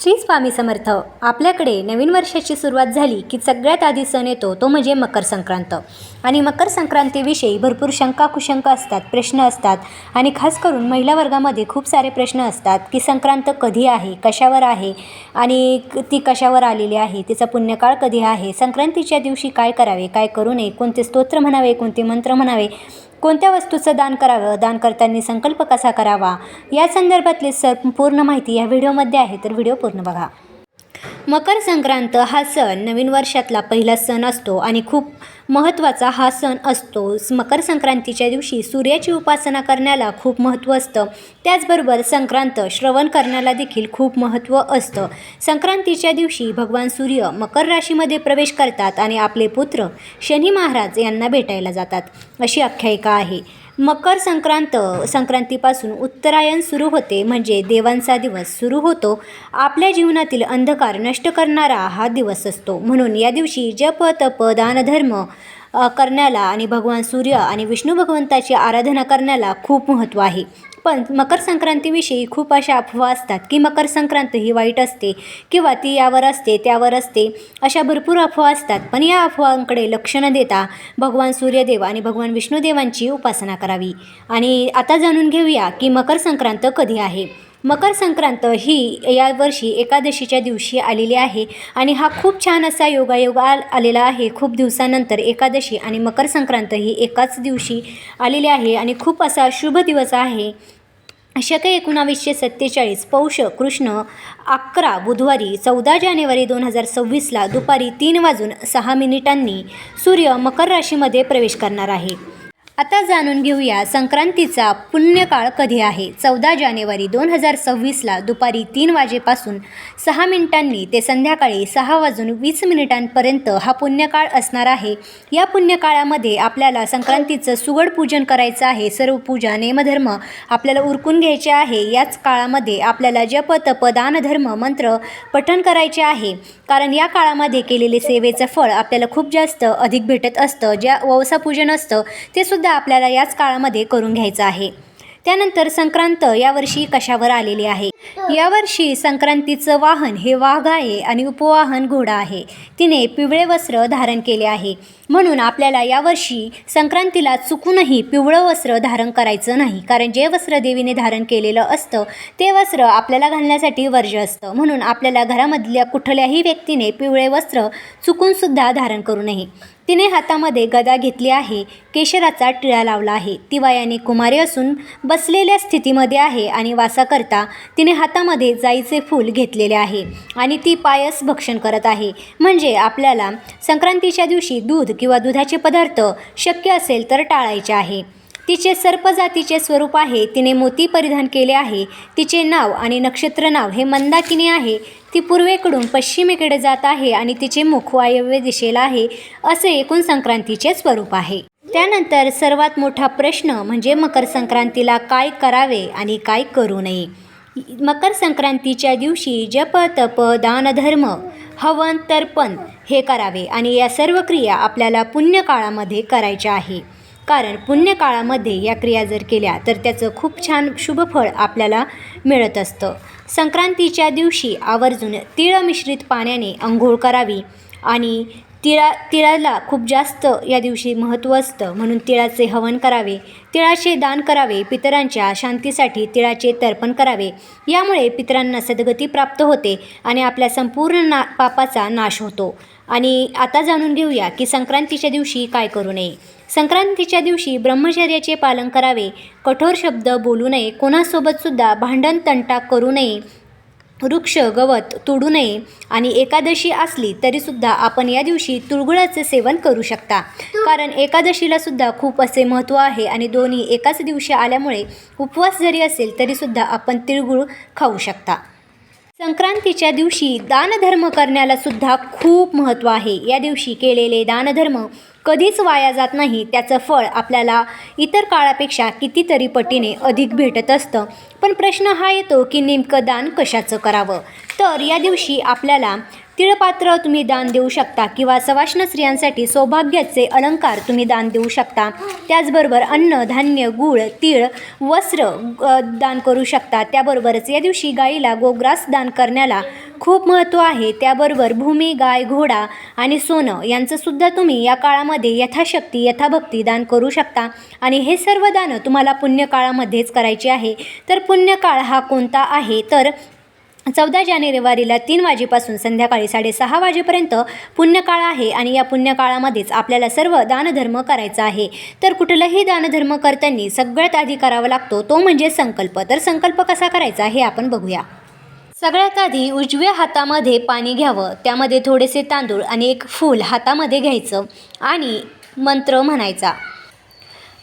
श्री स्वामी समर्थ. आपल्याकडे नवीन वर्षाची सुरुवात झाली की सगळ्यात आधी सण येतो तो म्हणजे मकर संक्रांत. आणि मकर संक्रांतीविषयी भरपूर शंका कुशंका असतात प्रश्न असतात आणि खास करून महिला वर्गामध्ये खूप सारे प्रश्न असतात की संक्रांत कधी आहे कशावर आहे आणि ती कशावर आलेली आहे तिचा पुण्यकाळ कधी आहे संक्रांतीच्या दिवशी काय करावे काय करू नये कोणते स्तोत्र म्हणावे कोणते मंत्र म्हणावे कोणत्या वस्तूचं दान करावं? दान करताना संकल्प कसा करावा? या संदर्भातली संपूर्ण माहिती या व्हिडिओमध्ये आहे तर व्हिडिओ पूर्ण बघा. मकर संक्रांत हा सण नवीन वर्षातला पहिला सण असतो आणि खूप महत्त्वाचा हा सण असतो. मकर संक्रांतीच्या दिवशी सूर्याची उपासना करण्याला खूप महत्त्व असतं. त्याचबरोबर संक्रांत श्रवण करण्याला देखील खूप महत्त्व असतं. संक्रांतीच्या दिवशी भगवान सूर्य मकर राशीमध्ये प्रवेश करतात आणि आपले पुत्र शनी महाराज यांना भेटायला जातात. अशी आख्यायिका आहे. मकर संक्रांत संक्रांतीपासून उत्तरायण सुरू होते. म्हणजे देवांचा दिवस सुरू होतो. आपल्या जीवनातील अंधकार नष्ट करणारा हा दिवस असतो. म्हणून या दिवशी जप तप दानधर्म करण्याला आणि भगवान सूर्य आणि विष्णू भगवंताची आराधना करण्याला खूप महत्त्व आहे. पण मकर संक्रांतीविषयी खूप अशा अफवा असतात की मकर संक्रांत ही वाईट असते किंवा ती यावर असते त्यावर असते अशा भरपूर अफवा असतात. पण या अफवांकडे लक्ष न देता भगवान सूर्यदेव आणि भगवान विष्णुदेवांची उपासना करावी. आणि आता जाणून घेऊया की मकर संक्रांत कधी आहे. मकर संक्रांत ही यावर्षी एकादशीच्या दिवशी आलेली आहे आणि हा खूप छान असा योगायोग आल आलेला आहे. खूप दिवसानंतर एकादशी आणि मकर संक्रांत ही एकाच दिवशी आलेली आहे आणि खूप असा शुभ दिवस आहे. शक एकोणावीसशे सत्तेचाळीस पौष कृष्ण अकरा बुधवारी चौदा जानेवारी दोन हजार सव्वीसला दुपारी तीन वाजून सहा मिनिटांनी सूर्य मकर राशीमध्ये प्रवेश करणार आहे. आता जाणून घेऊया संक्रांतीचा पुण्यकाळ कधी आहे. चौदा जानेवारी दोन हजार सव्वीसला दुपारी तीन वाजेपासून सहा मिनिटांनी ते संध्याकाळी सहा वाजून वीस मिनिटांपर्यंत हा पुण्यकाळ असणार आहे. या पुण्यकाळामध्ये आपल्याला संक्रांतीचं सुगड पूजन करायचं आहे. सर्व पूजा नेमधर्म आपल्याला उरकून घ्यायचे आहे. याच काळामध्ये आपल्याला जप तप दानधर्म मंत्र पठण करायचे आहे. कारण या काळामध्ये केलेले सेवेचं फळ आपल्याला खूप जास्त अधिक भेटत असतं. ज्या ववसापूजन असतं ते सुद्धा आपल्याला याच काळामध्ये करून घ्यायचं आहे. त्यानंतर संक्रांत यावर्षी कशावर आलेली आहे? यावर्षी संक्रांतीचं वाहन हे वाघ आहे आणि उपवाहन घोडा आहे. तिने पिवळे वस्त्र धारण केले आहे. म्हणून आपल्याला यावर्षी संक्रांतीला चुकूनही पिवळं वस्त्र धारण करायचं नाही. कारण जे वस्त्र देवीने धारण केलेलं असतं ते वस्त्र आपल्याला घालण्यासाठी वर्ज्य असतं. म्हणून आपल्याला घरामधल्या कुठल्याही व्यक्तीने पिवळे वस्त्र चुकूनसुद्धा धारण करू नये. तिने हातामध्ये गदा घेतली आहे केशराचा टिळा लावला आहे. ती वयाने कुमारी असून बसलेल्या स्थितीमध्ये आहे आणि वासाकरता तिने हातामध्ये जाईचे फूल घेतलेले आहे आणि ती पायस भक्षण करत आहे. म्हणजे आपल्याला संक्रांतीच्या दिवशी दूध किंवा दुधाचे पदार्थ शक्य असेल तर टाळायचे आहे. तिचे सर्पजातीचे स्वरूप आहे तिने मोती परिधान केले आहे तिचे नाव आणि नक्षत्र नाव हे मंदाकिनी आहे ती पूर्वेकडून पश्चिमेकडे जात आहे आणि तिचे मुख वायव्य दिशेला आहे असे एकूण संक्रांतीचे स्वरूप आहे. त्यानंतर सर्वात मोठा प्रश्न म्हणजे मकर संक्रांतीला काय करावे आणि काय करू नये. मकर संक्रांतीच्या दिवशी जप तप दानधर्म हवन तर्पण हे करावे. आणि या सर्व क्रिया आपल्याला पुण्यकाळामध्ये करायच्या आहे. कारण पुण्यकाळामध्ये या क्रिया जर केल्या तर त्याचं खूप छान शुभफळ आपल्याला मिळत असतं. संक्रांतीच्या दिवशी आवर्जून तिळ मिश्रित पाण्याने आंघोळ करावी आणि तिळा तिळाला खूप जास्त या दिवशी महत्त्व असतं. म्हणून तिळाचे हवन करावे तिळाचे दान करावे पितरांच्या शांतीसाठी तिळाचे तर्पण करावे. यामुळे पितरांना सद्गती प्राप्त होते आणि आपल्या संपूर्ण ना पापाचा नाश होतो. आणि आता जाणून घेऊया की संक्रांतीच्या दिवशी काय करू नये. संक्रांतीच्या दिवशी ब्रह्मचर्याचे पालन करावे. कठोर शब्द बोलू नये. कोणासोबतसुद्धा भांडण तंटा करू नये. वृक्ष गवत तोडू नये आणि एकादशी असली तरीसुद्धा आपण या दिवशी तुळगुळाचे सेवन करू शकता. कारण एकादशीला सुद्धा खूप असे महत्त्व आहे आणि दोन्ही एकाच दिवशी आल्यामुळे उपवास जरी असेल तरीसुद्धा आपण तिळगुळ खाऊ शकता. संक्रांतीच्या दिवशी दानधर्म करण्याला सुद्धा खूप महत्त्व आहे. या दिवशी केलेले दानधर्म कधीच वाया जात नाही. त्याचं फळ आपल्याला इतर काळापेक्षा कितीतरी पटीने अधिक भेटत असतं. पण प्रश्न हा येतो की नेमकं दान कशाचं करावं? तर या दिवशी आपल्याला तिळपात्र तुम्ही दान देऊ शकता किंवा सवाष्ण स्त्रियांसाठी सौभाग्याचे अलंकार तुम्ही दान देऊ शकता. त्याचबरोबर अन्न धान्य गूळ तीळ वस्त्र दान करू शकता. त्याबरोबरच या दिवशी गाईला गोग्रास दान करण्याला खूप महत्त्व आहे. त्याबरोबर भूमी गाय घोडा आणि सोनं यांचंसुद्धा तुम्ही या काळामध्ये यथाशक्ती यथाभक्ती दान करू शकता. आणि हे सर्व दानं तुम्हाला पुण्यकाळामध्येच करायचे आहे. तर पुण्यकाळ हा कोणता आहे? तर चौदा जानेवारीला तीन वाजेपासून संध्याकाळी साडेसहा वाजेपर्यंत पुण्यकाळ आहे आणि या पुण्यकाळामध्येच आपल्याला सर्व दानधर्म करायचा आहे. तर कुठलाही दानधर्म करताना सगळ्यात आधी करावा लागतो तो म्हणजे संकल्प. तर संकल्प कसा करायचा हे आपण बघूया. सगळ्यात आधी उजव्या हातामध्ये पाणी घ्यावं त्यामध्ये थोडेसे तांदूळ आणि एक फूल हातामध्ये घ्यायचं आणि मंत्र म्हणायचा.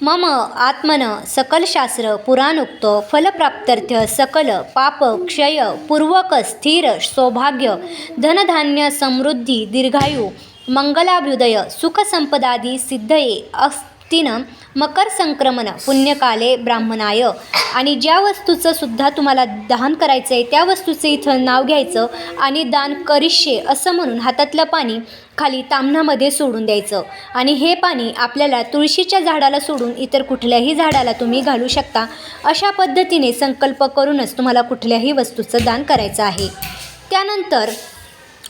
मम आत्मन सकलशास्त्र पुराणोक्त फलप्राप्त्यर्थ सकल पाप क्षय पूर्वक स्थिर सौभाग्य धनधान्य समृद्धी दीर्घायू मंगलाभ्युदय सुखसंपदादी सिद्धये तिनं मकर संक्रमण पुण्यकाले ब्राह्मणाय. आणि ज्या वस्तूचं सुद्धा तुम्हाला दान करायचं आहे त्या वस्तूचं इथं नाव घ्यायचं आणि दान करिष्ये असं म्हणून हातातलं पाणी खाली तामणामध्ये सोडून द्यायचं. आणि हे पाणी आपल्याला तुळशीच्या झाडाला सोडून इतर कुठल्याही झाडाला तुम्ही घालू शकता. अशा पद्धतीने संकल्प करूनच तुम्हाला कुठल्याही वस्तूचं दान करायचं आहे. त्यानंतर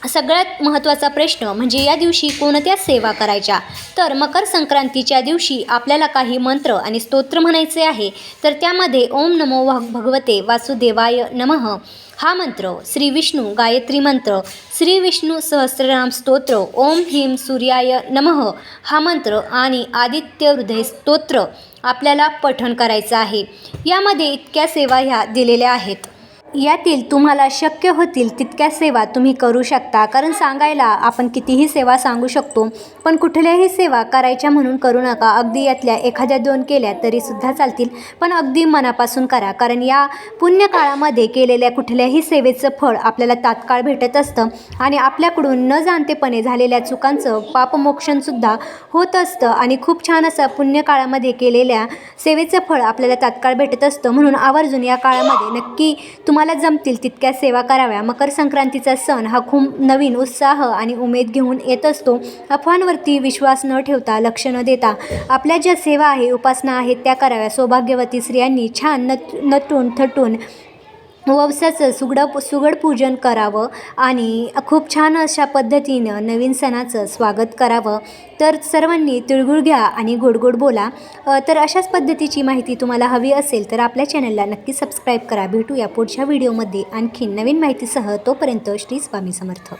सगळ्यात महत्त्वाचा प्रश्न म्हणजे या दिवशी कोणत्या सेवा करायच्या? तर मकर संक्रांतीच्या दिवशी आपल्याला काही मंत्र आणि स्तोत्र म्हणायचे आहे. तर त्यामध्ये ओम नमो भगवते वासुदेवाय नमः. हा मंत्र श्री विष्णू गायत्री मंत्र श्री विष्णू सहस्रनाम स्तोत्र ओम ह्रीम सूर्याय नमः. हा मंत्र आणि आदित्य हृदय स्तोत्र आपल्याला पठण करायचं आहे. यामध्ये इतक्या सेवा ह्या दिलेल्या आहेत. यातील तुम्हाला शक्य होतील तितक्या सेवा तुम्ही करू शकता. कारण सांगायला आपण कितीही सेवा सांगू शकतो पण कुठल्याही सेवा करायच्या म्हणून करू नका. अगदी यातल्या एखाद्या दोन केल्या तरीसुद्धा चालतील. पण अगदी मनापासून करा. कारण या पुण्यकाळामध्ये केलेल्या कुठल्याही सेवेचं फळ आपल्याला तात्काळ भेटत असतं आणि आपल्याकडून न जाणतेपणे झालेल्या चुकांचं पापमोक्षणसुद्धा होत असतं. आणि खूप छान असं पुण्यकाळामध्ये केलेल्या सेवेचं फळ आपल्याला तात्काळ भेटत असतं म्हणून आवर्जून या काळामध्ये नक्की तुम्हाला जमतील तितक्या सेवा कराव्या. मकर संक्रांतीचा सण हा खूप नवीन उत्साह आणि उमेद घेऊन येत असतो. अफवांवरती विश्वास न ठेवता लक्ष न देता आपल्या ज्या सेवा आहे उपासना आहेत त्या कराव्या. सौभाग्यवती स्त्रियांनी छान नट नटून थटून ववसाचं सुगड सुगड पूजन करावं आणि खूप छान अशा पद्धतीनं नवीन सणाचं स्वागत करावं. तर सर्वांनी तिळगुळ घ्या आणि गोड गोड बोला. तर अशाच पद्धतीची माहिती तुम्हाला हवी असेल तर आपल्या चॅनलला नक्की सबस्क्राईब करा. भेटूया पुढच्या व्हिडिओमध्ये. आणखीन नवीन माहितीसह तोपर्यंत श्री स्वामी समर्थ.